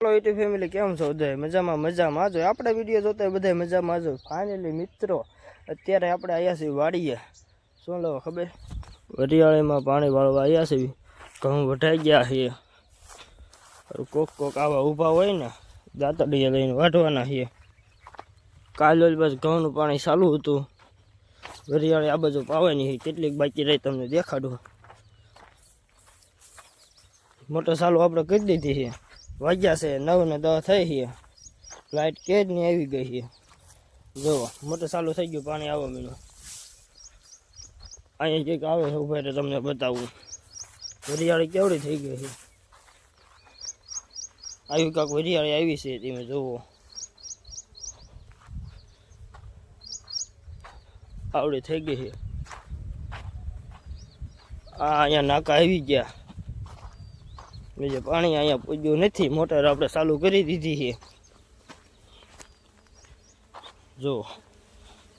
Family કેમ છો ઉદય મજામાં મજામાં. જો આપણે વીડિયો જોતા બધા મજામાં. આજો ફાઇનલી મિત્રો, અત્યારે આપણે આવ્યા છીએ વાડીએ. શું લો ખબર? વરિયાળીમાં પાણી વાળવા આવ્યા છીએ. ઘઉં વઢાઈ ગયા છીએ. કોક કોક આવા ઊભા હોય ને દાંતડીએ લઈને વાઢવાના છે કાલે બસ ઘઉંનું પાણી ચાલુ હતું. વરિયાળી આ બાજુ પાવાની છે. કેટલીક બાકી રહી તમને દેખાડું. મોટર ચાલુ આપણે કરી દીધી છે. વાગ્યા છે નવ ને દસ થઈ છે. લાઇટ કે જ નહીં આવી ગઈ છે. જુઓ મોટું ચાલુ થઈ ગયું, પાણી આવવા મીનું અહીંયા કંઈક આવે છે ઊભા તમને બતાવું. વરિયાળી કેવડી થઈ ગઈ છે. આવી કાંક વરિયાળી આવી છે, તમે જુઓ આવડી થઈ ગઈ છે. આ અહીંયા નાકા આવી ગયા. બીજે પાણી અહીંયા પૂજ્યું નથી. મોટર આપણે ચાલુ કરી દીધી છે. જો,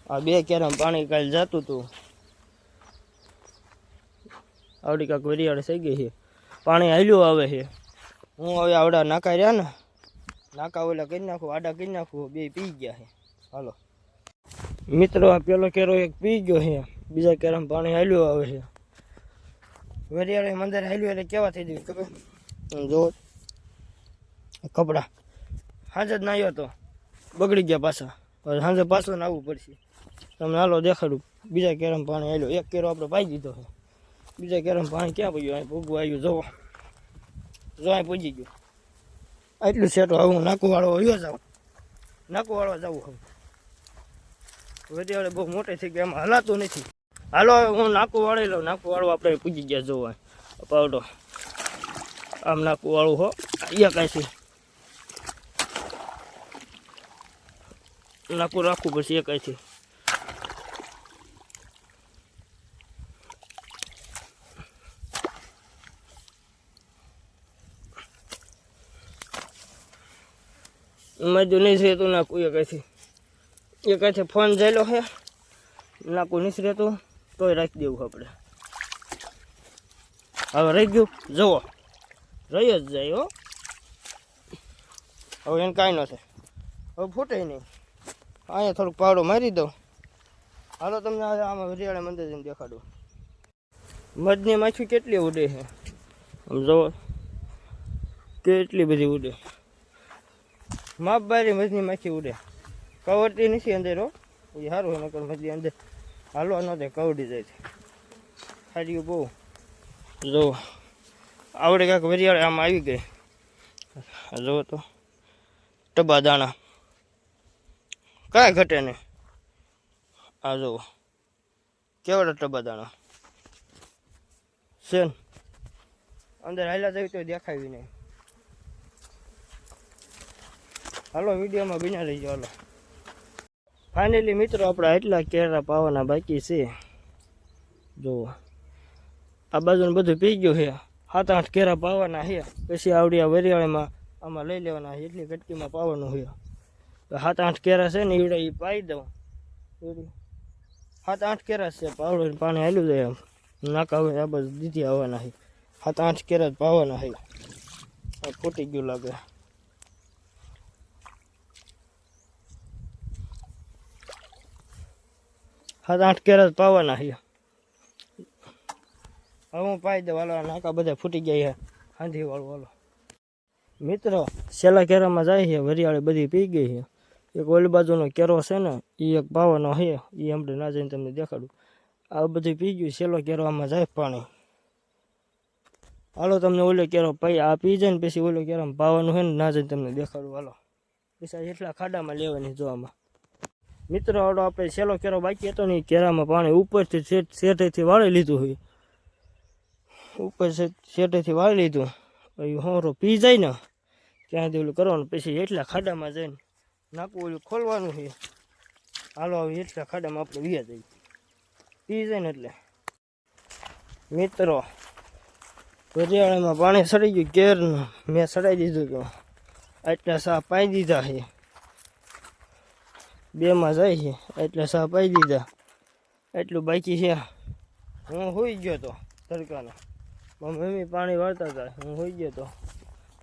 આ બે કેરમ પાણી કાલ જતું હતું. આવડી કાંક વરિયાળ થઈ ગઈ છે. પાણી હાલ્યું આવે છે. હું હવે આવડા નાકા રહ્યા ને નાકા ઓલા કરી નાખું, આડા કરી નાખું, બે પી ગયા છે. હાલો. મિત્રો, આ પેલો કેરો એક પી ગયો છે. બીજા કેરમ પાણી હાલ્યું આવે છે. વરિયાળે મંદિર હાલ્યું એટલે કેવા થઈ ગયું ખબર? જો કપડા. સાંજે જ નાહ્યો તો. બગડી ગયા પાછા. સાંજે પાછો આવવું પડશે. તમને હાલો દેખાડું. બીજા કેરમ પાણી આવ્યો એક કેરો આપણે પાઈ દીધો છે. બીજા કેરમ પાણી ક્યાં પડ્યું? અહીં ભૂગવું આવ્યું. જોવો જો અહીં પૂજી ગયું. આટલું સેટો હું નાકુવાળો વાળો વયો જાઉં. નાકુવાળો જાઉં હવે. વરિયાળે બહુ મોટે થઈ ગયા. એમાં હલાતું નથી. હાલો હું નાકુવાળો લઉં નાકુ વાળો આપણે પૂજી ગયા જોવા. પાવડો આમ નાખવું વાળું હો. અહીંયા કાંઈ છે. નાખું રાખવું પછી એક કાંઈ છે. એમાં જો નહીં રહેતું, નાખું એક કાંઈ એક કાંઈ ફોન જયેલો છે. નાખું નહીં રહેતું, તોય રાખી દેવું આપણે. હવે રહી ગયું, જુઓ. રહી જ જાય, હો. હવે એને કાંઈ ન થાય. હવે ફૂટે નહીં. અહીંયા થોડુંક પાવડો મારી દઉં. હાલો તમને આમાં હરિયાળા મંદિર જઈને દેખાડું. મધની માછી કેટલી ઉડે છે? આમ જુઓ. કેટલી બધી ઉડે. માપ બારી મધની માખી ઉડે. કવડતી નથી અંદર, હો. એ સારું હોય નકર મધની અંદર. હાલો ન થાય કવડી જાય છે. ખાડીઓ બહુ. જો આવડે કાંક વરિયાળે આમ આવી ગઈ. જુઓ તો ટબા દાણા. કાંઈ ઘટે નહીં. આ જુઓ. કેવડા ટબા દાણા? છે અંદર હાલા જવી તો દેખાવી નહીં. હાલો, વિડીયોમાં બિના રહીજો હાલો. ફાઇનલી મિત્રો, આપણે એટલા કેરા પાવાના બાકી છે. જુઓ. આ બાજુનું બધું પી ગયું છે. સાત આઠ કેરા પાવાના છે. પછી આવડી આ વરિયાળીમાં આમાં લઈ લેવાના છે, એટલી કટકીમાં પાવાનું છે. તો સાત આઠ કેરા છે ને એવડે એ પાઈ દઉં. સાત આઠ કેરા છે, પાવડો પાણી હાલ્યું જાય આમ નાકા હવે આ બધું દીધી આવવાના છે. સાત આઠ કેરા જ પાવાના છે. આ ફૂટી ગયું લાગે. સાત આઠ કેરા જ પાવાના છે. હવે હું પાઈ દઉં. હાલો નાકા બધા ફૂટી ગયા છે. હાંધી વાળું, હાલો. મિત્રો, છેલ્લા કેરામાં જાય છે, વરિયાળી બધી પી ગઈ છે. એક ઓલી બાજુનો કેરો છે ને એ એક પાવાનો છે. એ આપણે ના જઈને તમને દેખાડું. આ બધું પી ગયું, છેલ્લો કેરો જાય પાણી. હાલો, તમને ઓલો કેરો પાઈ, આ પી જાય ને પછી ઓલો કેરામાં પાવાનું છે ને, ના જઈને તમને દેખાડું. હાલો. પૈસા એટલા ખાડામાં લેવાની જોવામાં. મિત્રો આવડો આપણે છેલ્લો કેરો બાકી હતો ને એ કેરામાં પાણી ઉપરથી, શેઠ શેઠેથી વાળી લીધું હોય ઉપર શેઠેથી વાળી લીધું. પછી હોરો પી જાય ને ત્યાંથી ઓલું કરવાનું. પછી એટલા ખાડામાં જઈને નાકું ઓલું ખોલવાનું છે. હાલો આવી એટલા ખાડામાં આપણે વ્યા જઈએ. પી જાય ને એટલે. મિત્રો વરિયાળામાં પાણી સડી ગયું કેરનું મેં સડાઈ દીધું હતું એટલા સા પાઈ દીધા છે. બેમાં જાય છે એટલે સા પાઈ દીધા. એટલું બાકી છે. હું હોઈ ગયો તો, તડકાનો. મમ્મી પાણી વાળતા હતા. હું હોઈ ગયો તો.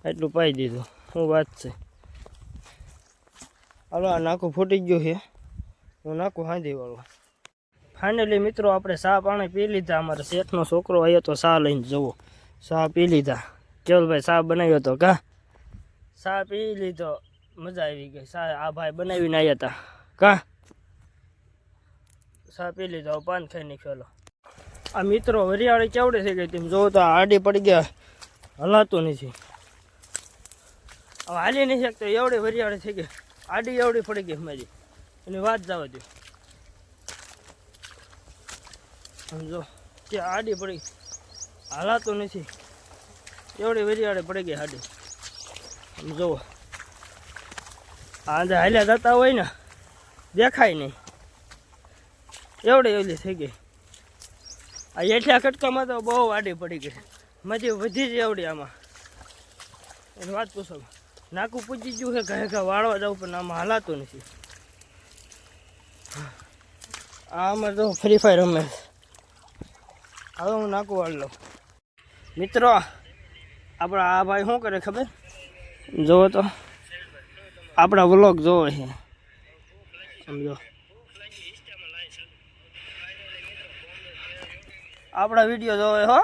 એટલું પાઈ દીધું. શું વાત છે? હાલો, આ નાકું ફૂટી ગયું છે. હું નાકું હાંધી વાળું. ફાઇનલી મિત્રો, આપણે ચા પાણી પી લીધા. અમારા શેઠનો છોકરો આવ્યો તો ચા લઈને જવો. ચા પી લીધા. કેવલભાઈ, ચા બનાવ્યો તો કા? ચા પી લીધો. મજા આવી ગઈ. ચા આ ભાઈ બનાવીને આવ્યા હતા કા? ચા પી લીધો. પાન ખાઈ નીકળેલો આ મિત્રો વરિયાળી ચાવડે થઈ ગઈ તેમ જોવો તો આડી પડી ગયા. હલાતું નથી. હવે હાલી નહીં શકતો. એવડી વરિયાળી થઈ ગઈ. આડી એવડી પડી ગઈ મારી એની વાત જવા દો સમજો કે આડી પડી. હાલાતું નથી. એવડી વરિયાળી પડી ગઈ આડી. સમજો આજે હાલ્યા જતા હોય ને, દેખાય નહીં. એવડી એવડી થઈ ગઈ. આ એટલા કટકામાં તો બહુ આડી પડી ગઈ મજી વધી જ આવડી આમાં. એની વાત પૂછો. નાકું પૂજી ગયું છે, ઘરે ઘરે વાળવા જવું પણ આમાં હાલાતું નથી. આમાં તો ફ્રી ફાયર રમે હવે હું નાકું વાળ લઉં. મિત્રો, આપણા આ ભાઈ શું કરે ખબર? જુઓ તો. આપણા વ્લોગ જોવો છે. સમજો. આપણા વીડિયો જોવે હો.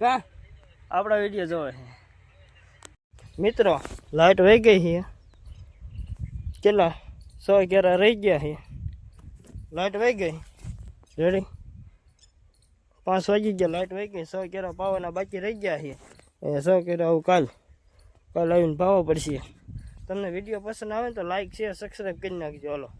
કા? આપણા વીડિયો જોવે મિત્રો, લાઈટ વહી ગઈ છે કેટલા? સો અગિયાર રહી ગયા છે લાઈટ વહી ગઈ? રેડી પાંચ વાગી ગયા, લાઈટ વહી ગઈ. સો ક્યારા પાવાના બાકી રહી ગયા છે એ સો ક્યારા આવું કાલ. કાલ આવીને પાવા પડશે. તમને વીડિયો પસંદ આવે તો લાઈક શેર સબસ્ક્રાઈબ કરી નાખજો. હાલો.